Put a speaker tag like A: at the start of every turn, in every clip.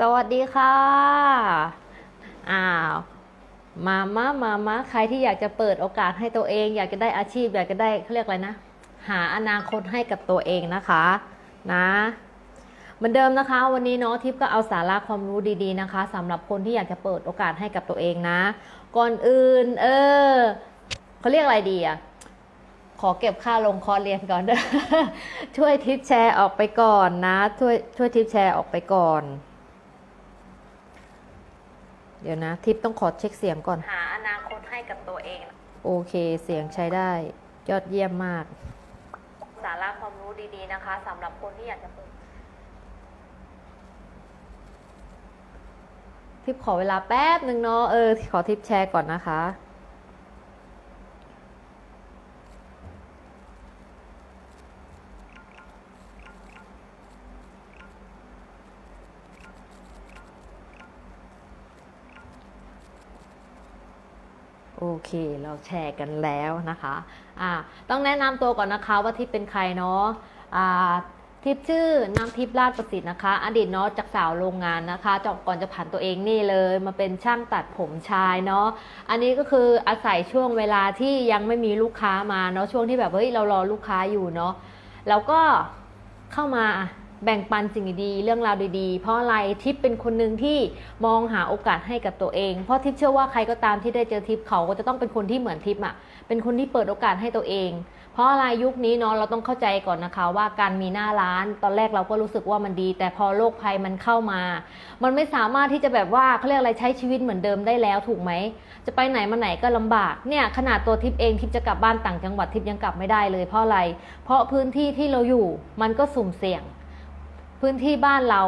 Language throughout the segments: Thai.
A: สวัสดีค่ะอ้าวมามามามาใครที่อยากจะเปิดโอกาสให้ตัวเอง อยากจะได้อาชีพ อยากจะได้เขาเรียกอะไรนะ หาอนาคตให้กับตัวเองนะคะนะเหมือนเดิมนะคะ วันนี้เนาะทิพย์ก็เอาสาระความรู้ดีๆนะคะสำหรับคนที่อยากจะเปิดโอกาสให้กับตัวเองนะ ก่อนอื่น เออเขาเรียกอะไรดีอะขอเก็บค่าลงคอร์เรียนก่อนเด้อช่วยทิปแชร์ออกไปก่อนนะ ช่วยช่วยทิปแชร์ออกไปก่อน เดี๋ยวนะ ทิปต้องขอเช็คเสียงก่อน หาอนาคตให้กับตัวเอง โอเคเสียงใช้ได้ ยอดเยี่ยมมาก สาระความรู้ดีๆนะคะสำหรับคนที่อยากจะเปิดทิปขอเวลาแป๊บหนึ่งเนาะเออขอทิปแชร์ก่อนนะคะ โอเค เราแชร์กันแล้วนะคะอ่าต้องแนะนำตัวก่อนนะคะว่าทิพเป็นใครเนาะอ่าทิพย์ชื่อน้ำทิพย์ราชประสิทธิ์นะคะ อดีตเนาะจากสาวโรงงานนะคะจบก่อนจะผ่านตัวเองนี่เลย มาเป็นช่างตัดผมชายเนาะอันนี้ก็คืออาศัยช่วงเวลาที่ยังไม่มีลูกค้ามาเนาะช่วงที่แบบเฮ้ยเรารอลูกค้าอยู่เนาะแล้วก็เข้ามา แบ่งปันสิ่งดีๆเรื่องราวดีๆ เพราะอะไรทิพย์เป็นคนหนึ่งที่มองหาโอกาสให้กับตัวเอง เพราะทิพย์เชื่อว่าใครก็ตามที่ได้เจอทิพย์เขาก็จะต้องเป็นคนที่เหมือนทิพย์อะเป็นคนที่เปิดโอกาสให้ตัวเอง เพราะอะไรยุคนี้เนาะเราต้องเข้าใจก่อนนะคะว่าการมีหน้าร้าน ตอนแรกเราก็รู้สึกว่ามันดี แต่พอโรคภัยมันเข้ามา มันไม่สามารถที่จะแบบว่าเขาเรียกอะไรใช้ชีวิตเหมือนเดิมได้แล้วถูกไหมจะไปไหนมาไหนก็ลำบากเนี่ยขนาดตัวทิพย์เองทิพย์จะกลับบ้านต่างจังหวัดทิพย์ยังกลับไม่ได้เลยเพราะอะไร เพราะพื้นที่ที่เราอยู่มันก็สุ่มเสี่ยง พื้นที่บ้านเรา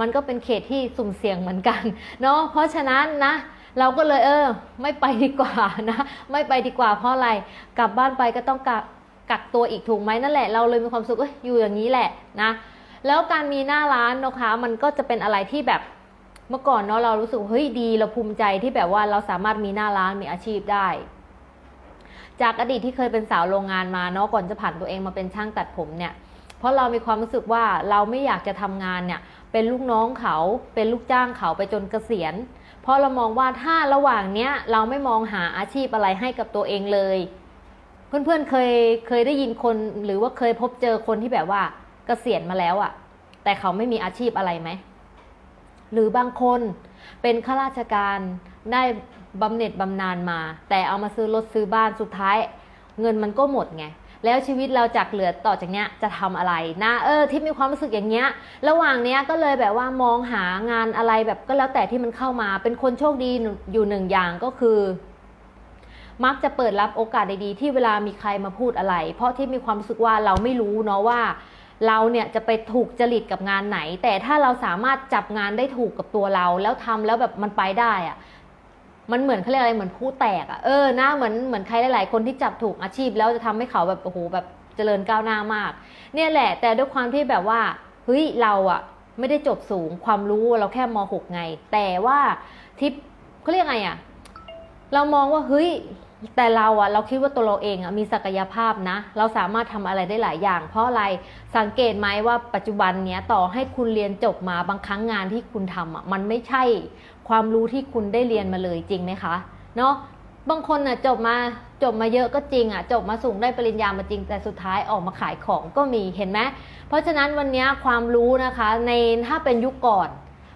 A: มันก็เป็นเขตที่สุ่มเสี่ยงเหมือนกันเนาะเพราะฉะนั้นนะเราก็เลยเออ ไม่ไปดีกว่านะ ไม่ไปดีกว่าเพราะอะไรกลับบ้านไปก็ต้องกักกักตัวอีกถูกไหมนั่นแหละเราเลยมีความสุขเอ้ยอยู่อย่างนี้แหละนะแล้วการมีหน้าร้านนะคะ มันก็จะเป็นอะไรที่แบบเมื่อก่อนเนาะเรารู้สึกเฮ้ยดีเราภูมิใจที่แบบว่าเราสามารถมีหน้าร้านมีอาชีพได้ จากอดีตที่เคยเป็นสาวโรงงานมาเนาะก่อนจะผ่านตัวเองมาเป็นช่างตัดผมเนี่ย เพราะเรามีความรู้สึกว่าเราไม่อยากจะทำงานเนี่ยเป็นลูกน้องเขาเป็นลูกจ้างเขาไปจนเกษียณ เพราะเรามองว่าถ้าระหว่างเนี้ยเราไม่มองหาอาชีพอะไรให้กับตัวเองเลย เพื่อนๆเคยเคยได้ยินคนหรือว่าเคยพบเจอคนที่แบบว่าเกษียณมาแล้วอะ่ะ แต่เขาไม่มีอาชีพอะไรไหมหรือบางคนเป็นข้าราชการได้บำเหน็จบำนาญมา แต่เอามาซื้อรถซื้อบ้านสุดท้าย เงินมันก็หมดไง แล้วชีวิตเราจากเหลือต่อจากเนี้ยจะทำอะไรนะเออที่มีความรู้สึกอย่างเงี้ยระหว่างเนี้ยก็เลยแบบว่ามองหางานอะไรแบบก็แล้วแต่ที่มันเข้ามา เป็นคนโชคดีอยู่หนึ่งอย่างก็คือมักจะเปิดรับโอกาสดีๆที่เวลามีใครมาพูดอะไร เพราะที่มีความรู้สึกว่าเราไม่รู้เนาะว่า เราเนี่ยจะไปถูกจริตกับงานไหน แต่ถ้าเราสามารถจับงานได้ถูกกับตัวเรา แล้วทำแล้วแบบมันไปได้อะ มันเหมือนเขาเรียกอะไรเหมือนผู้แตกอะเออหน้าเหมือนเหมือนใครหลายๆคนที่จับถูกอาชีพ แล้วจะทำให้เขาแบบโอ้โหแบบเจริญก้าวหน้ามาก เนี่ยแหละ แต่ด้วยความที่แบบว่าเฮ้ยเราอะไม่ได้จบสูงความรู้เราแค่ม .6 ไง แต่ว่าทิปเขาเรียกไงอะเรามองว่าเฮ้ยแต่เราอะเราคิดว่าตัวเราเองอะมีศักยภาพนะ เราสามารถทำอะไรได้หลายอย่าง เพราะอะไรสังเกตไหมว่าปัจจุบันเนี้ยต่อให้คุณเรียนจบมาบางครั้งงานที่คุณทำอะมันไม่ใช่ ความรู้ที่คุณได้เรียนมาเลยจริงไหมคะเนาะบางคนอะจบมาจบมาเยอะก็จริงอะจบมาสูงได้ปริญญามาจริง แต่สุดท้ายออกมาขายของก็มีเห็นไหมเพราะฉะนั้นวันนี้ความรู้นะคะในถ้าเป็นยุคก่อน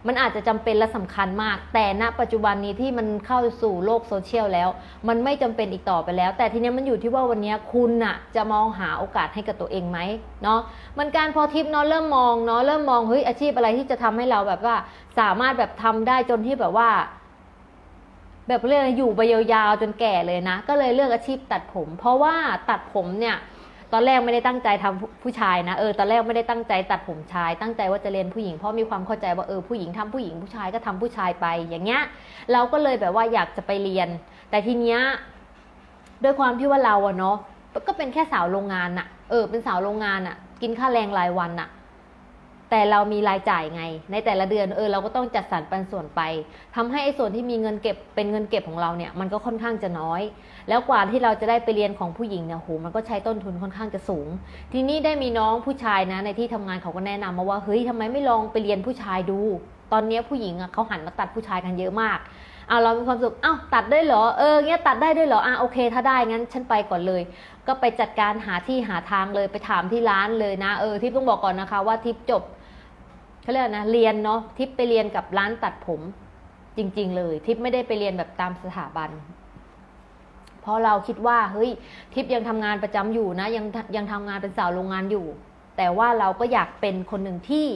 A: มันอาจจะจำเป็นและสำคัญมาก แต่ณปัจจุบันนี้ที่มันเข้าสู่โลกโซเชียลแล้ว มันไม่จำเป็นอีกต่อไปแล้ว แต่ทีนี้มันอยู่ที่ว่าวันนี้คุณน่ะจะมองหาโอกาสให้กับตัวเองไหมเนาะมันการพอทิปเนาะเริ่มมองเนาะเริ่มมองเฮ้ยอาชีพอะไรที่จะทำให้เราแบบว่าสามารถแบบทำได้จนที่แบบว่าแบบเรียกอะไรอยู่ไปยาวๆจนแก่เลยนะ ก็เลยเลือกอาชีพตัดผม เพราะว่าตัดผมเนี่ย ตอนแรกไม่ได้ตั้งใจทำผู้ผู้ชายนะเออตอนแรกไม่ได้ตั้งใจตัดผมชาย ตั้งใจว่าจะเรียนผู้หญิงเพราะมีความเข้าใจว่าเออผู้หญิงทำผู้หญิงผู้ชายก็ทำผู้ชายไป อย่างเงี้ย เราก็เลยแบบว่าอยากจะไปเรียน แต่ทีเนี้ยด้วยความที่ว่าเราอะเนาะก็เป็นแค่สาวโรงงานอะเออเป็นสาวโรงงานอะกินค่าแรงรายวันอะ แต่เรามีรายจ่ายไง ในแต่ละเดือนเออเราก็ต้องจัดสรรปันส่วนไปทำให้ไอ้ส่วนที่มีเงินเก็บเป็นเงินเก็บของเราเนี่ยมันก็ค่อนข้างจะน้อย แล้วกว่าที่เราจะได้ไปเรียนของผู้หญิงเนี่ยโหมันก็ใช้ต้นทุนค่อนข้างจะสูง ทีนี้ได้มีน้องผู้ชายนะในที่ทำงานเขาก็แนะนำมาว่าเฮ้ยทำไมไม่ลองไปเรียนผู้ชายดู ตอนนี้ผู้หญิงอะเขาหันมาตัดผู้ชายกันเยอะมากเอาเรามีความสุขเอ้าตัดได้เหรอ เออเงี้ยตัดได้ด้วยเหรอ อะโอเค ถ้าได้งั้นฉันไปก่อนเลย ก็ไปจัดการหาที่หาทางเลยไปถามที่ร้านเลยนะ เออทิพต้องบอกก่อนนะคะว่าทิพจบ เขาเรียกนะเรียนเนาะทิพย์ไปเรียนกับร้านตัดผมจริง ๆ เลย ทิพย์ไม่ได้ไปเรียนแบบตามสถาบัน เพราะเราคิดว่าเฮ้ยทิพย์ยังทำงานประจำอยู่นะ ยังยังทำงานเป็นสาวโรงงานอยู่ แต่ว่าเราก็อยากเป็นคนหนึ่งที่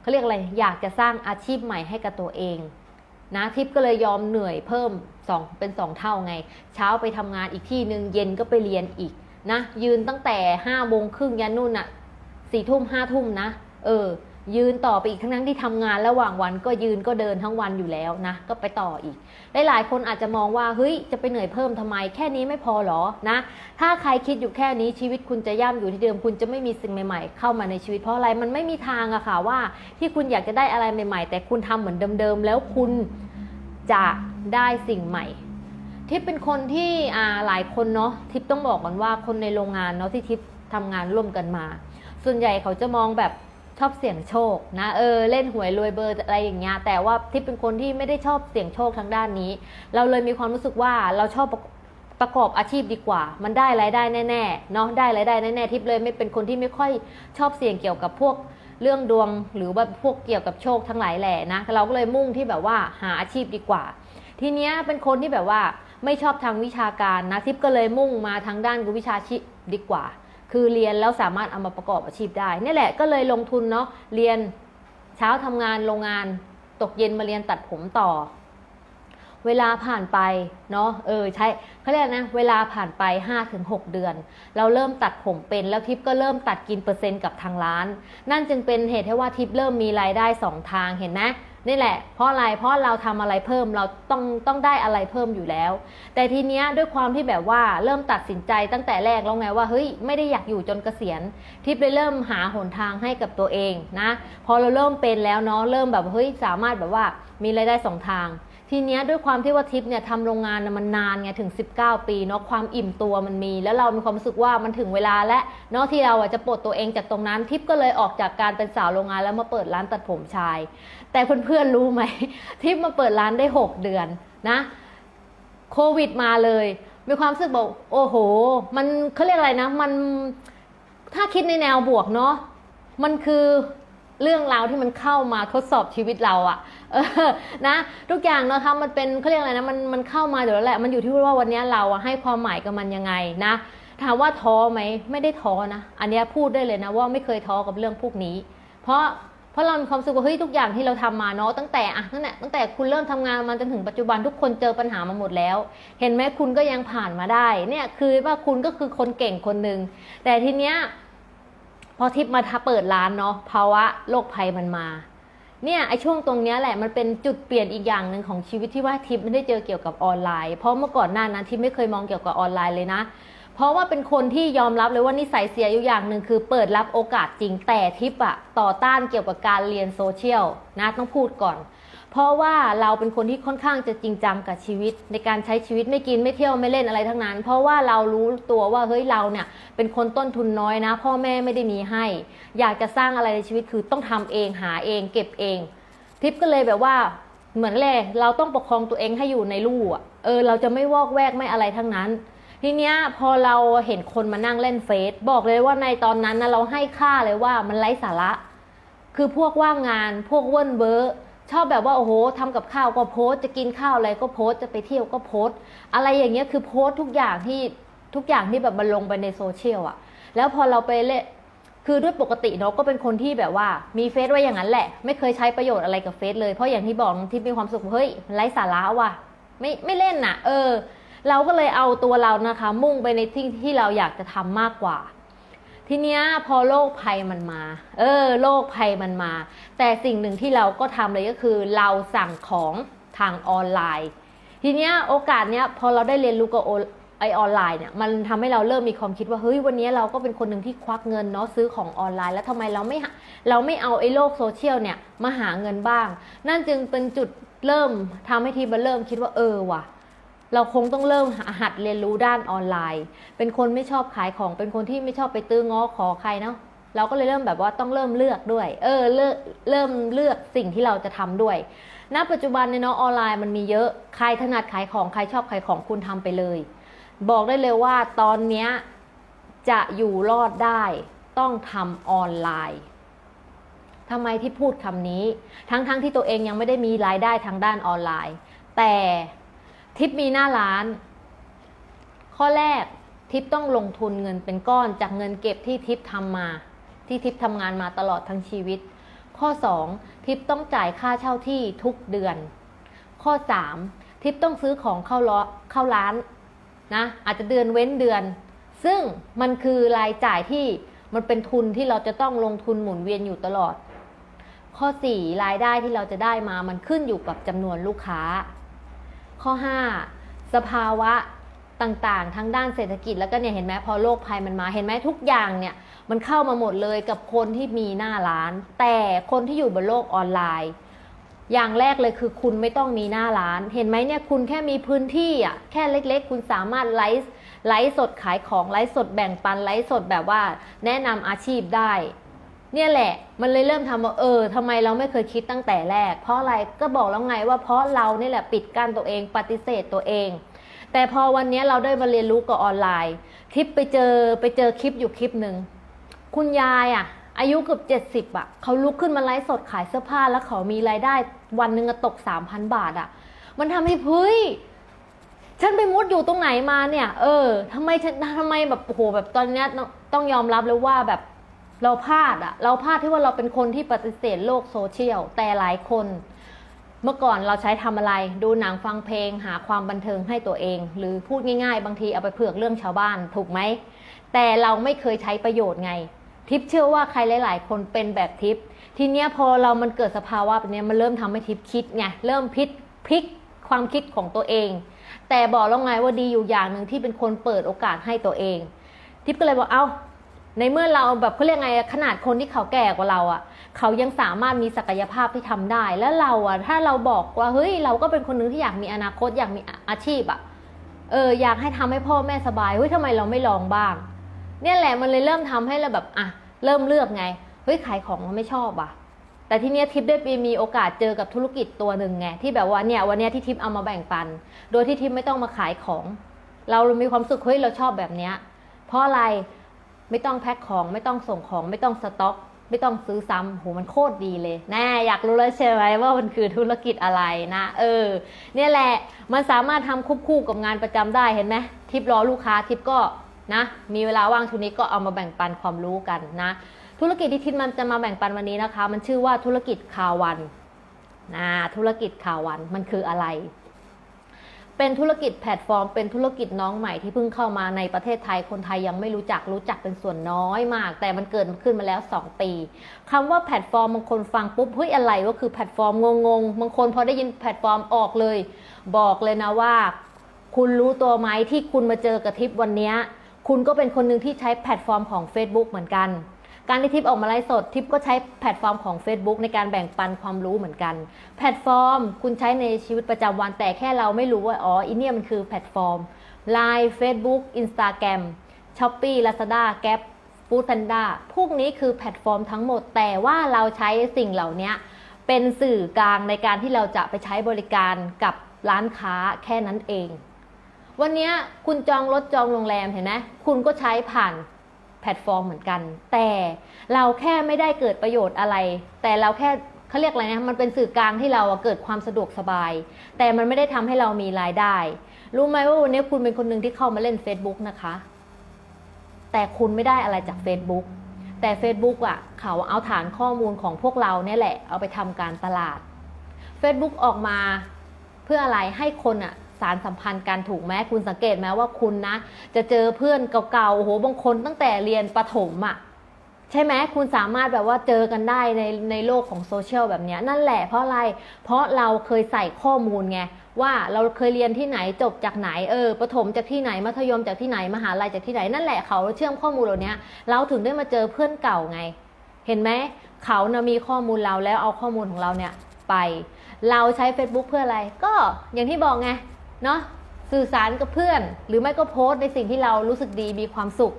A: เขาเรียกอะไรอยากจะสร้างอาชีพใหม่ให้กับตัวเองนะทิพย์ก็เลยยอมเหนื่อยเพิ่มสองเป็นสองเท่าไง เช้าไปทำงานอีกที่หนึ่งเย็นก็ไปเรียนอีกนะยืนตั้งแต่ห้าโมงครึ่งยันนู่นอะสี่ทุ่มห้าทุ่มนะ เออ ยืนต่อไปอีกทั้งนั้นที่ทำงานระหว่างวันก็ยืนก็เดินทั้งวันอยู่แล้วนะ ก็ไปต่ออีก หลายๆ คนอาจจะมองว่าเฮ้ยจะไปเหนื่อยเพิ่มทำไม แค่นี้ไม่พอหรอนะ ถ้าใครคิดอยู่แค่นี้ชีวิตคุณจะย่ำอยู่ที่เดิมคุณจะไม่มีสิ่งใหม่ ๆ เข้ามาในชีวิตเพราะอะไรมันไม่มีทางอะค่ะว่า ที่คุณอยากจะได้อะไรใหม่ ๆ แต่คุณทำเหมือนเดิมๆแล้วคุณจะได้สิ่งใหม่ทิปเป็นคนที่หลายคนเนาะทิปต้องบอกก่อนว่าคนในโรงงานเนาะที่ทิปทำงานร่วมกันมา ส่วนใหญ่เขาจะมองแบบ ชอบเสี่ยงโชคนะเออเล่นหวยรวยเบอร์อะไรอย่างเงี้ยแต่ว่าทิปเป็นคนที่ไม่ได้ชอบเสี่ยงโชคทางด้านนี้ เราเลยมีความรู้สึกว่าเราชอบประกอบอาชีพดีกว่า มันได้รายได้แน่ๆเนาะได้รายได้แน่ๆทิปเลยไม่เป็นคนที่ไม่ค่อยชอบเสี่ยงเกี่ยวกับพวกเรื่องดวงหรือว่าพวกเกี่ยวกับโชคทั้งหลายแหล่นะเราก็เลยมุ่งที่แบบว่าหาอาชีพดีกว่า ทีเนี้ยเป็นคนที่แบบว่าไม่ชอบทางวิชาการนะทิปก็เลยมุ่งมาทางด้านวิชาชีพดีกว่า คือเรียนแล้วสามารถเอามาประกอบอาชีพได้นี่แหละก็เลยลงทุนเนาะเรียนเช้าทำงานโรงงาน ตกเย็นมาเรียนตัดผมต่อ เวลาผ่านไปเนาะเออใช่เขาเรียกนะเวลาผ่านไป 5-6 เดือน เราเริ่มตัดผมเป็นแล้วทิปก็เริ่มตัดกินเปอร์เซ็นต์กับทางร้าน นั่นจึงเป็นเหตุให้ว่าทิปเริ่มมีรายได้สองทางเห็นไหม นี่แหละ เพราะอะไรเพราะเราทำอะไรเพิ่มเราต้องต้องได้อะไรเพิ่มอยู่แล้ว แต่ทีเนี้ยด้วยความที่แบบว่าเริ่มตัดสินใจตั้งแต่แรกแล้วไงว่าเฮ้ยไม่ได้อยากอยู่จนเกษียณทิพย์เลยเริ่มหาหนทางให้กับตัวเองนะ พอเราเริ่มเป็นแล้วเนาะเริ่มแบบเฮ้ยสามารถแบบว่ามีรายได้สองทาง ทีเนี้ยด้วยความที่ว่าทิปเนี่ยทำโรงงานน่ะมันนานไงถึง 19 ปีเนาะความอิ่มตัวมันมี แล้วเรามีความรู้สึกว่ามันถึงเวลาและเนาะที่เราอะจะปลดตัวเองจากตรงนั้นทิปก็เลยออกจากการเป็นสาวโรงงานแล้วมาเปิดร้านตัดผมชาย แต่เพื่อนๆรู้ไหม ทิปมาเปิดร้านได้ 6 เดือนนะโควิดมาเลย มีความรู้สึกบอกโอ้โห มันเขาเรียกอะไรนะ มันถ้าคิดในแนวบวกเนาะมันคือเรื่องราวที่มันเข้ามาทดสอบชีวิตเราอะ เออนะทุกอย่างนะคะมันเป็นเขาเรียกอะไรนะมันมันเข้ามาเดี๋ยวแล้วแหละมันอยู่ที่ว่าวันนี้เราให้ความหมายกับมันยังไงนะถามว่าท้อไหมไม่ได้ท้อนะ อันนี้พูดได้เลยนะว่าไม่เคยท้อกับเรื่องพวกนี้ เพราะเพราะเรามีความสึกว่าเฮ้ยทุกอย่างที่เราทำมาเนาะตั้งแต่อะตั้งแต่ตั้งแต่คุณเริ่มทำงานมาจนถึงปัจจุบันทุกคนเจอปัญหามาหมดแล้ว เห็นไหมคุณก็ยังผ่านมาได้ เนี่ยคือว่าคุณก็คือคนเก่งคนหนึ่งแต่ทีเนี้ยพอทิปมาทาเปิดร้านเนาะภาวะโรคภัยมันมา เนี่ยไอช่วงตรงเนี้ยแหละมันเป็นจุดเปลี่ยนอีกอย่างหนึ่งของชีวิตที่ว่าทิปไม่ได้เจอเกี่ยวกับออนไลน์ เพราะเมื่อก่อนหน้านั้นทิปไม่เคยมองเกี่ยวกับออนไลน์เลยนะ เพราะว่าเป็นคนที่ยอมรับเลยว่านิสัยเสียอยู่อย่างหนึ่งคือเปิดรับโอกาสจริงแต่ทิปอะต่อต้านเกี่ยวกับการเรียนโซเชียลนะต้องพูดก่อน เพราะว่าเราเป็นคนที่ค่อนข้างจะจริงจังกับชีวิต ในการใช้ชีวิตไม่กินไม่เที่ยวไม่เล่นอะไรทั้งนั้น เพราะว่าเรารู้ตัวว่าเฮ้ยเราเนี่ยเป็นคนต้นทุนน้อยนะ พ่อแม่ไม่ได้มีให้ อยากจะสร้างอะไรในชีวิตคือต้องทำเองหาเอง เก็บเอง ทิปก็เลยแบบว่าเหมือนเลยเราต้องประคองตัวเองให้อยู่ในลู่อะเออเราจะไม่วอกแวกไม่อะไรทั้งนั้น ทีเนี้ยพอเราเห็นคนมานั่งเล่นเฟซบอกเลยว่าในตอนนั้นนะเราให้ค่าเลยว่ามันไร้สาระ คือพวกว่างงานพวกเวิ้นเบอร์ ชอบแบบว่าโอ้โหทำกับข้าวก็โพสต์จะกินข้าวอะไรก็โพสต์จะไปเที่ยวก็โพสต์อะไรอย่างเงี้ยคือโพสต์ทุกอย่างที่ทุกอย่างที่แบบมันลงไปในโซเชียลอะแล้วพอเราไปเล่คือด้วยปกติเนาะก็เป็นคนที่แบบว่ามีเฟซไว้อย่างนั้นแหละ ไม่เคยใช้ประโยชน์อะไรกับเฟซเลยเพราะอย่างที่บอกที่มีความสุขเฮ้ยไร้สาระว่ะไม่ไม่เล่นน่ะ เออ เราก็เลยเอาตัวเรานะคะ มุ่งไปในที่ที่เราอยากจะทำมากกว่า ทีเนี้ยพอโรคภัยมันมา เออโรคภัยมันมา แต่สิ่งหนึ่งที่เราก็ทำเลยก็คือ เราสั่งของทางออนไลน์ ทีเนี้ยโอกาสเนี้ยพอเราได้เรียนรู้กับไอออนไลน์เนี่ยมันทำให้เราเริ่มมีความคิดว่าเฮ้ยวันนี้เราก็เป็นคนหนึ่งที่ควักเงินเนาะซื้อของออนไลน์ แล้วทำไมเราไม่เราไม่เอาไอ้โลกโซเชียลเนี่ยมาหาเงินบ้าง นั่นจึงเป็นจุดเริ่มทำให้ทีมันเริ่มคิดว่าเออว่ะ เราคงต้องเริ่มหัดเรียนรู้ด้านออนไลน์ เป็นคนไม่ชอบขายของ เป็นคนที่ไม่ชอบไปตื้อง้อขอใครเนาะ เราก็เลยเริ่มแบบว่าต้องเริ่มเลือกด้วย เออเลือกเริ่มเลือกสิ่งที่เราจะทำด้วย ณ ปัจจุบันในยเนาะออนไลน์มันมีเยอะ ใครถนัดขายของ ใครชอบขายของคุณทำไปเลย บอกได้เลยว่าตอนเนี้ยจะอยู่รอดได้ต้องทำออนไลน์ทำไมที่พูดคำนี้ ทั้งๆทที่ตัวเองยังไม่ได้มีรายได้ทางด้านออนไลน์ แต่ ทิปมีหน้าร้าน ข้อแรกทิปต้องลงทุนเงินเป็นก้อนจากเงินเก็บที่ทิปทำมา ที่ทิปทำงานมาตลอดทั้งชีวิต ข้อ 2 ทิปต้องจ่ายค่าเช่าที่ทุกเดือน ข้อ 3 ทิปต้องซื้อของเข้าล้อเข้าร้านนะอาจจะเดือนเว้นเดือน ซึ่งมันคือรายจ่ายที่มันเป็นทุนที่เราจะต้องลงทุนหมุนเวียนอยู่ตลอด ข้อ 4 รายได้ที่เราจะได้มามันขึ้นอยู่กับจำนวนลูกค้า ข้อ 5 สภาวะต่างๆ ทั้งด้านเศรษฐกิจแล้วก็เนี่ยเห็นไหมพอโรคภัยมันมาเห็นไหมทุกอย่างเนี่ยมันเข้ามาหมดเลยกับคนที่มีหน้าร้าน แต่คนที่อยู่บนโลกออนไลน์ อย่างแรกเลยคือคุณไม่ต้องมีหน้าร้าน เห็นไหมเนี่ยคุณแค่มีพื้นที่อะแค่เล็ก ๆ คุณสามารถไลฟ์ไลฟ์สดขายของไลฟ์สดแบ่งปันไลฟ์สดแบบว่าแนะนำอาชีพได้ เนี่ยแหละ มันเลยเริ่มทำว่าเออทำไมเราไม่เคยคิดตั้งแต่แรก เพราะอะไรก็บอกแล้วไงว่าเพราะเราเนี่ยแหละปิดกั้นตัวเองปฏิเสธตัวเอง แต่พอวันนี้เราได้มาเรียนรู้กับออนไลน์คลิปไปเจอไปเจอคลิปอยู่คลิปหนึ่งคุณยายอะ อายุเกือบเจ็ดสิบอะเขาลุกขึ้นมาไลฟ์สดขายเสื้อผ้าแล้วเขามีรายได้ วันหนึ่งตกสามพันบาทอะ มันทำให้เฮ้ยฉันไปมุดอยู่ตรงไหนมาเนี่ย เออทำไมฉันทำไมแบบโอ้โหแบบตอนนี้ต้องยอมรับเลยว่าแบบ เราพลาดอะเราพลาดที่ว่าเราเป็นคนที่ปฏิเสธโลกโซเชียลแต่หลายคน เมื่อก่อนเราใช้ทำอะไร ดูหนังฟังเพลง หาความบันเทิงให้ตัวเอง หรือพูดง่ายๆ บางทีเอาไปเผือกเรื่องชาวบ้านถูกไหม แต่เราไม่เคยใช้ประโยชน์ไง ทิปเชื่อว่าใครหลาย ๆ คนเป็นแบบทิป ทีเนี้ยพอเรามันเกิดสภาวะแบบเนี้ยมันเริ่มทำให้ทิปคิดไงเริ่มพิษพลิกความคิดของตัวเอง แต่บอกแล้วไงว่าดีอยู่อย่างหนึ่งที่เป็นคนเปิดโอกาสให้ตัวเอง ทิปก็เลยบอกเอ้า ในเมื่อเราแบบเขาเรียกไงขนาดคนที่เขาแก่กว่าเราอะ่ะ เขายังสามารถมีศักยภาพที่ทำได้ แล้วเราอะ่ะ ถ้าเราบอกว่าเฮ้ยเราก็เป็นคนหนึ่งที่อยากมีอนาคตอยากมีอาชีพอะ่ะเอออยากให้ทำให้พ่อแม่สบายเฮ้ยทำไมเราไม่ลองบ้าง เนี่ยแหละมันเลยเริ่มทำให้เราแบบอะเริ่มเลือกไงเฮ้ยขายของเราไม่ชอบอะ แต่ทีเนี้ยทิปได้ไปมีโอกาสเจอกับธุรกิจตัวหนึ่งไงที่แบบว่าเนี่ยวันเนี้ยที่ทิปเอามาแบ่งปัน โดยที่ทิปไม่ต้องมาขายของ เรามีความสึกเฮ้ยเราชอบแบบเนี้ยเพราะอะไร ไม่ต้องแพ็คของ ไม่ต้องส่งของ ไม่ต้องสต็อก ไม่ต้องซื้อซ้ำโหมันโคตรดีเลยแน่อยากรู้แล้วใช่ไหมว่ามันคือธุรกิจอะไรนะ เออ เนี่ยแหละมันสามารถทำควบคู่กับงานประจำได้เห็นไหมทิปรอลูกค้าทิปก็นะมีเวลาว่างทุนนี้ก็เอามาแบ่งปันความรู้กันนะ ธุรกิจที่ทิปมันจะมาแบ่งปันวันนี้นะคะ มันชื่อว่าธุรกิจคาวันนะธุรกิจคาวันมันคืออะไร เป็นธุรกิจแพลตฟอร์ม เป็นธุรกิจน้องใหม่ที่เพิ่งเข้ามาในประเทศไทยคนไทยยังไม่รู้จักรู้จักเป็นส่วนน้อยมาก แต่มันเกิดขึ้นมาแล้ว 2 ปีคำว่าแพลตฟอร์มบางคนฟังปุ๊บเฮ้ยอะไรว่าคือแพลตฟอร์มงงๆบางคนพอได้ยินแพลตฟอร์มออกเลย บอกเลยนะว่า คุณรู้ตัวไหมที่คุณมาเจอกับทิปวันนี้คุณก็เป็นคนหนึ่งที่ใช้แพลตฟอร์มของ Facebook เหมือนกัน การที่ทิปออกมาไลฟ์สดทิปก็ใช้แพลตฟอร์มของ Facebook ในการแบ่งปันความรู้เหมือนกัน แพลตฟอร์ม คุณใช้ในชีวิตประจำวันแต่แค่เราไม่รู้ว่าอ๋ออีเนี่ยมันคือแพลตฟอร์ม Line Facebook Instagram Shopee Lazada Gap Food Panda พวกนี้คือแพลตฟอร์มทั้งหมด แต่ว่าเราใช้สิ่งเหล่านี้เป็นสื่อกลางในการที่เราจะไปใช้บริการกับร้านค้าแค่นั้นเอง วันนี้คุณจองรถจองโรงแรมเห็นไหมคุณก็ใช้ผ่าน แพลตฟอร์มเหมือนกัน แต่เราแค่ไม่ได้เกิดประโยชน์อะไร แต่เราแค่เขาเรียกอะไรนะมันเป็นสื่อกลางที่เราเกิดความสะดวกสบาย แต่มันไม่ได้ทำให้เรามีรายได้ รู้ไหมว่าวันนี้คุณเป็นคนหนึ่งที่เข้ามาเล่น Facebook นะคะ แต่คุณไม่ได้อะไรจาก Facebook แต่ Facebook อะเขาเอาฐานข้อมูลของพวกเราเนี่ยแหละ เอาไปทำการตลาด Facebook ออกมาเพื่ออะไรให้คนอะ สารสัมพันธ์กันถูกไหมคุณสังเกตไหมว่าคุณนะ จะเจอเพื่อนเก่าๆโอ้โหบางคนตั้งแต่เรียนประถมอะใช่ไหมคุณสามารถแบบว่าเจอกันได้ในในโลกของโซเชียลแบบนี้นั่นแหละเพราะอะไร เพราะเราเคยใส่ข้อมูลไงว่าเราเคยเรียนที่ไหนจบจากไหนเออประถมจากที่ไหนมัธยมจากที่ไหนมหาลัยจากที่ไหนนั่นแหละเขาเชื่อมข้อมูลเหล่านี้เราถึงได้มาเจอเพื่อนเก่าไง เห็นไหมเขานะมีข้อมูลเราแล้วเอาข้อมูลของเราเนี่ยไป เราใช้ Facebook เพื่ออะไร ก็อย่างที่บอกไง เนาะสื่อสารกับเพื่อน หรือไม่ก็โพสต์ในสิ่งที่เรารู้สึกดีมีความสุข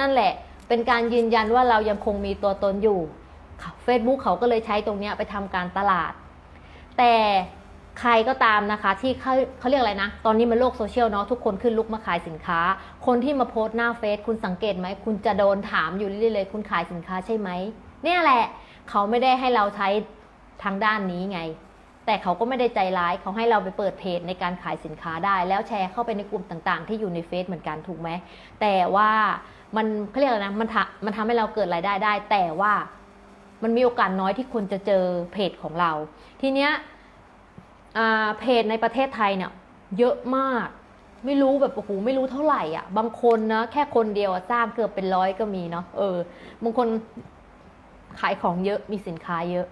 A: นั่นแหละเป็นการยืนยันว่าเรายังคงมีตัวตนอยู่ Facebook เขาก็เลยใช้ตรงนี้ไปทำการตลาด แต่ใครก็ตามนะคะ ที่เขาเขาเรียกอะไรนะ ตอนนี้มันโลกโซเชียลเนาะทุกคนขึ้นลุกมาขายสินค้า คนที่มาโพสต์หน้าเฟซคุณสังเกตไหม คุณจะโดนถามอยู่เรื่อยๆเลยคุณขายสินค้าใช่ไหมเนี่ยแหละ เขาไม่ได้ให้เราใช้ทางด้านนี้ไง แต่เขาก็ไม่ได้ใจร้ายเขาให้เราไปเปิดเพจในการขายสินค้าได้ แล้วแชร์เข้าไปในกลุ่มต่างๆ ที่อยู่ในเฟซเหมือนกันถูกไหมแต่ว่ามันเขาเรียกอะไรนะมันทำมันทำให้เราเกิดรายได้ได้ แต่ว่ามันมีโอกาสน้อยที่คนจะเจอเพจของเรา ทีเนี้ยเพจในประเทศไทยเนี่ยเยอะมาก ไม่รู้แบบโอ้โหไม่รู้เท่าไหร่อะ บางคนนะแค่คนเดียวอะจ้างเกือบเป็นร้อยก็มีเนาะเออบางคนขายของเยอะมีสินค้าเยอะ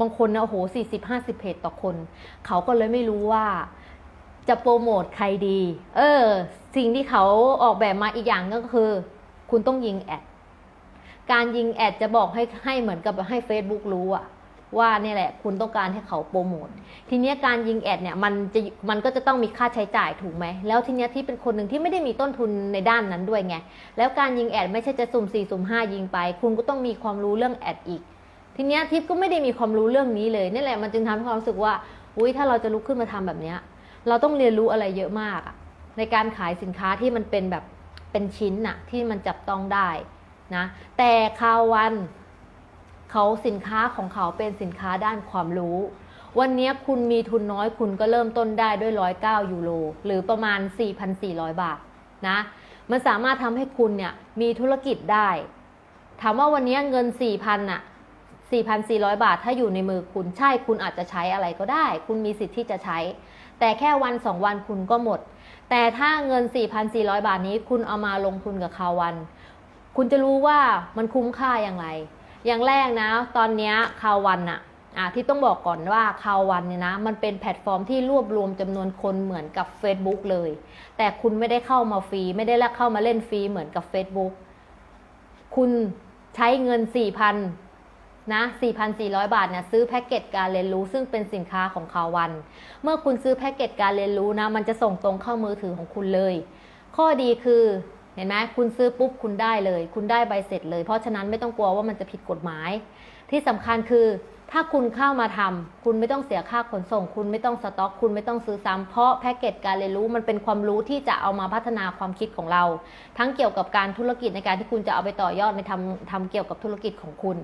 A: บางคนนะโอ้โหสี่สิบห้าสิบเพจต่อคน เขาก็เลยไม่รู้ว่าจะโปรโมทใครดี เออ สิ่งที่เขาออกแบบมาอีกอย่างก็คือ คุณต้องยิงแอด การยิงแอดจะบอกให้ให้เหมือนกับให้ Facebook รู้อะว่าเนี่ยแหละ คุณต้องการให้เขาโปรโมท ทีนี้การยิงแอดเนี่ยมันจะมันก็จะต้องมีค่าใช้จ่ายถูกไหม แล้วทีนี้ที่เป็นคนหนึ่งที่ไม่ได้มีต้นทุนในด้านนั้นด้วยไง แล้วการยิงแอดไม่ใช่จะสุ่มสี่สุ่มห้ายิงไป คุณก็ต้องมีความรู้เรื่องแอดอีก ทีเนี้ยทิพย์ก็ไม่ได้มีความรู้เรื่องนี้เลยนี่แหละมันจึงทำให้ความรู้สึกว่าอุ้ยถ้าเราจะลุกขึ้นมาทำแบบเนี้ย เราต้องเรียนรู้อะไรเยอะมากอะในการขายสินค้าที่มันเป็นแบบเป็นชิ้นน่ะที่มันจับต้องได้นะแต่คาววันเขาสินค้าของเขาเป็นสินค้าด้านความรู้ วันนี้คุณมีทุนน้อยคุณก็เริ่มต้นได้ด้วยร้อยเก้ายูโรหรือประมาณ 4,400 บาทนะมันสามารถทำให้คุณเนี่ยมีธุรกิจได้ ถามว่าวันนี้เงิน 4,000น่ะ 4,400 บาทถ้าอยู่ในมือคุณใช่คุณอาจจะใช้อะไรก็ได้ คุณมีสิทธิ์ที่จะใช้ แต่แค่วันสองวันคุณก็หมด แต่ถ้าเงิน 4,400 บาทนี้คุณเอามาลงทุนกับคาวัน คุณจะรู้ว่ามันคุ้มค่าอย่างไร อย่างแรกนะ ตอนนี้คาวันอะอะที่ต้องบอกก่อนว่าคาวันเนี่ยนะ มันเป็นแพลตฟอร์มที่รวบรวมจำนวนคนเหมือนกับ Facebook เลย แต่คุณไม่ได้เข้ามาฟรี ไม่ได้เข้ามาเล่นฟรีเหมือนกับ Facebook คุณใช้เงิน 4,000 นะ 4,400 บาทเนี่ยซื้อแพ็กเกจการเรียนรู้ซึ่งเป็นสินค้าของคาวัน เมื่อคุณซื้อแพ็กเกจการเรียนรู้นะ มันจะส่งตรงเข้ามือถือของคุณเลย ข้อดีคือเห็นไหมคุณซื้อปุ๊บคุณได้เลย คุณได้ใบเสร็จเลย เพราะฉะนั้นไม่ต้องกลัวว่ามันจะผิดกฎหมาย ที่สำคัญคือถ้าคุณเข้ามาทำคุณไม่ต้องเสียค่าขนส่ง คุณไม่ต้องสต็อก คุณไม่ต้องซื้อซ้ำเพราะแพ็กเกจการเรียนรู้มันเป็นความรู้ที่จะเอามาพัฒนาความคิดของเรา ทั้งเกี่ยวกับการธุรกิจในการที่คุณจะเอาไปต่อยอดในทำทำเกี่ยวกับธุรกิจของคุณ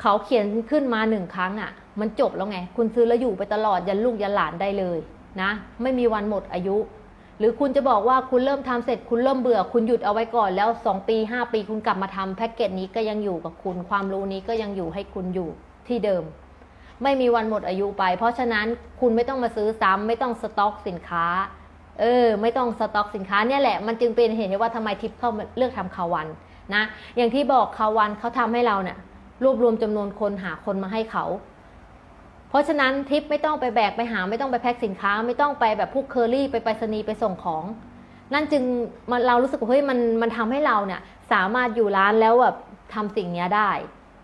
A: เขาเขียนขึ้นมาหนึ่งครั้งอะ มันจบแล้วไง คุณซื้อแล้วอยู่ไปตลอดยันลูกยันหลานได้เลยนะ ไม่มีวันหมดอายุ หรือคุณจะบอกว่าคุณเริ่มทำเสร็จคุณเริ่มเบื่อ คุณหยุดเอาไว้ก่อนแล้ว 2 ปี 5 ปีคุณกลับมาทำแพ็กเกจนี้ก็ยังอยู่กับคุณ ความรู้นี้ก็ยังอยู่ให้คุณอยู่ที่เดิม ไม่มีวันหมดอายุไป เพราะฉะนั้นคุณไม่ต้องมาซื้อซ้ำไม่ต้องสต็อกสินค้าเออไม่ต้องสต็อกสินค้าเนี่ยแหละมันจึงเป็นเหตุว่าทำไมทิปเข้าเลือกทำคาวันนะอย่างที่บอกคาวันเขาทำให้เราเนี่ย รวบรวมจำนวนคนหาคนมาให้เขา เพราะฉะนั้นทิปไม่ต้องไปแบกไปหาไม่ต้องไปแพ็คสินค้า ไม่ต้องไปแบบพวกเคอรี่ไปไปรษณีย์ไปส่งของ นั่นจึงมันเรารู้สึกว่าเฮ้ยมันมันทำให้เราเนี่ยสามารถอยู่ร้านแล้วแบบทำสิ่งนี้ได้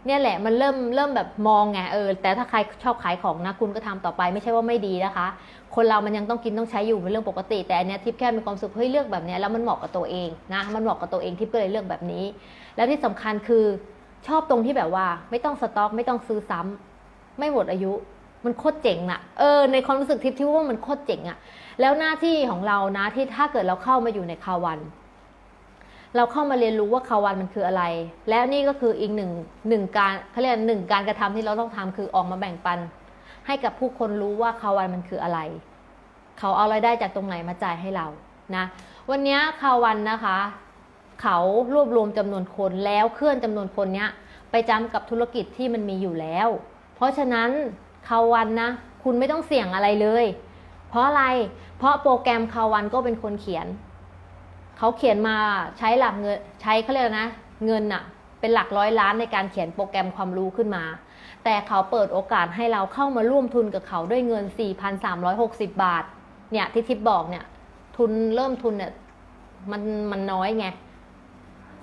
A: เนี่ยแหละมันเริ่มเริ่มแบบมองไงเออแต่ถ้าใครชอบขายของนะคุณก็ทำต่อไปไม่ใช่ว่าไม่ดีนะคะ คนเรามันยังต้องกินต้องใช้อยู่เป็นเรื่องปกติ แต่อันเนี้ยทิปแค่มีความสุขเฮ้ยเลือกแบบเนี้ยแล้วมันเหมาะกับตัวเองนะมันเหมาะกับตัวเองทิปก็เลยเลือกแบบนี้ แล้วที่สำคัญคือ ชอบตรงที่แบบว่า ไม่ต้องสต็อก ไม่ต้องซื้อซ้ำไม่หมดอายุมันโคตรเจ๋งอะเออในความรู้สึกทิพย์ที่ว่ามันโคตรเจ๋งอะแล้วหน้าที่ของเรานะที่ถ้าเกิดเราเข้ามาอยู่ในคาวัน เราเข้ามาเรียนรู้ว่าคาวันมันคืออะไร แล้วนี่ก็คืออีกหนึ่งหนึ่งการเขาเรียกหนึ่งการกระทำที่เราต้องทำคือออกมาแบ่งปัน ให้กับผู้คนรู้ว่าคาวันมันคืออะไร เขาเอารายได้จากตรงไหนมาจ่ายให้เรานะ วันนี้คาวันนะคะ เขารวบรวมจำนวนคนแล้วเคลื่อนจำนวนคนเนี้ยไปจำกับธุรกิจที่มันมีอยู่แล้ว เพราะฉะนั้นคาวันนะ คุณไม่ต้องเสี่ยงอะไรเลย เพราะอะไร เพราะโปรแกรมคาวันก็เป็นคนเขียน เขาเขียนมาใช้หลักเงินใช้เขาเรียกนะ เงินอะเป็นหลักร้อยล้านในการเขียนโปรแกรมความรู้ขึ้นมา แต่เขาเปิดโอกาสให้เราเข้ามาร่วมทุนกับเขาด้วยเงิน 4,360 บาท เนี่ยที่ทิปบอกเนี่ย ทุนเริ่มทุนเนี่ยมันมันน้อยไง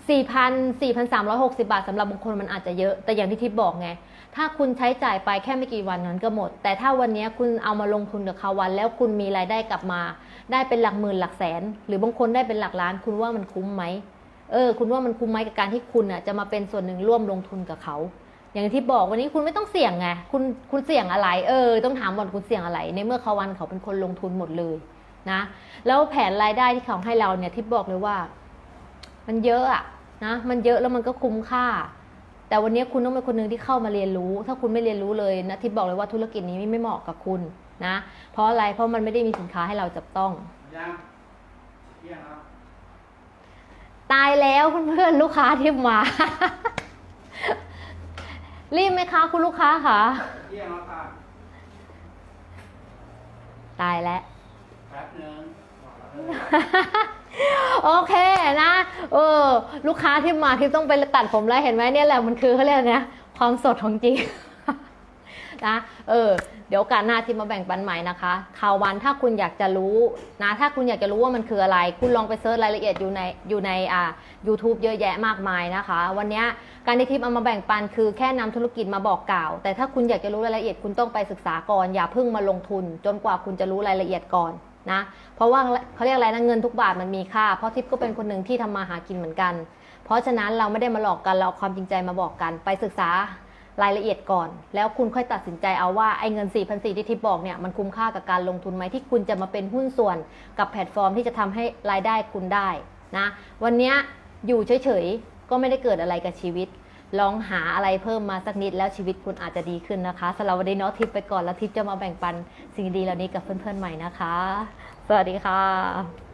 A: 4,000 4,360 บาทสำหรับบางคนมันอาจจะเยอะ แต่อย่างที่ทิพย์บอกไง ถ้าคุณใช้จ่ายไปแค่ไม่กี่วันนั้นก็หมด แต่ถ้าวันนี้คุณเอามาลงทุนกับเขาวัน แล้วคุณมีรายได้กลับมา ได้เป็นหลักหมื่นหลักแสน หรือบางคนได้เป็นหลักล้าน คุณว่ามันคุ้มไหมเออ คุณว่ามันคุ้มไหมกับการที่คุณอะจะมาเป็นส่วนหนึ่งร่วมลงทุนกับเขา อย่างที่บอกวันนี้คุณไม่ต้องเสี่ยงไง คุณคุณเสี่ยงอะไร เออ ต้องถามก่อนคุณเสี่ยงอะไร ในเมื่อเขาวันเขาเป็นคนลงทุนหมดเลยนะ แล้วแผนรายได้ที่เขาให้เราเนี่ยที่บอกเลยว่า มันเยอะอะ นะมันเยอะแล้วมันก็คุ้มค่า แต่วันนี้คุณต้องเป็นคนหนึ่งที่เข้ามาเรียนรู้ ถ้าคุณไม่เรียนรู้เลยนะที่บอกเลยว่าธุรกิจนี้ไม่เหมาะกับคุณนะ เพราะอะไรเพราะมันไม่ได้มีสินค้าให้เราจับต้อง
B: ยังเที่ยงแล้ว
A: ตายแล้วเพื่อนๆลูกค้าที่มา รีบไหมคะ คุณลูกค้าคะ
B: เที่ยงแล้วค่ะ
A: ตายแล้ว
B: แป๊บนึง
A: โอเคนะ เออ ลูกค้าที่มาที่ต้องไปตัดผมแล้วเห็นไหมเนี่ยแหละมันคือเขาเรียกนะ ความสดของจริงนะเออเดี๋ยวกาสหน้าที่มาแบ่งปันใหม่นะคะข่าววันถ้าคุณอยากจะรู้นะถ้าคุณอยากจะรู้ว่ามันคืออะไร คุณลองไปเซิร์ชรายละเอียดอยู่ในอยู่ในอ่า YouTube เยอะแยะมากมายนะคะ วันนี้การที่ทิปเอามาแบ่งปันคือแค่นำธุรกิจมาบอกกล่าว แต่ถ้าคุณอยากจะรู้รายละเอียดคุณต้องไปศึกษาก่อนอย่าเพิ่งมาลงทุน จนกว่าคุณจะรู้รายละเอียดก่อน นะเพราะว่าเขาเรียกอะไรนะเงินทุกบาทมันมีค่า เพราะทิปก็เป็นคนหนึ่งที่ทำมาหากินเหมือนกัน เพราะฉะนั้นเราไม่ได้มาหลอกกันเราความจริงใจมาบอกกัน ไปศึกษารายละเอียดก่อน แล้วคุณค่อยตัดสินใจเอาว่าไอ้เงิน 4 4 0 0ที่ทิปบอกเนี่ยมันคุ้มค่ากับการลงทุนไหมที่คุณจะมาเป็นหุ้นส่วนกับแพลตฟอร์มที่จะทำให้รายได้คุณได้นะวันนี้อยู่เฉยๆก็ไม่ได้เกิดอะไรกับชีวิต ลองหาอะไรเพิ่มมาสักนิดแล้วชีวิตคุณอาจจะดีขึ้นนะคะสำหรับวันนี้เนาะทิปไปก่อนแล้วทิปจะมาแบ่งปันสิ่งดีเหล่านี้กับเพื่อนๆใหม่นะคะ สวัสดีค่ะ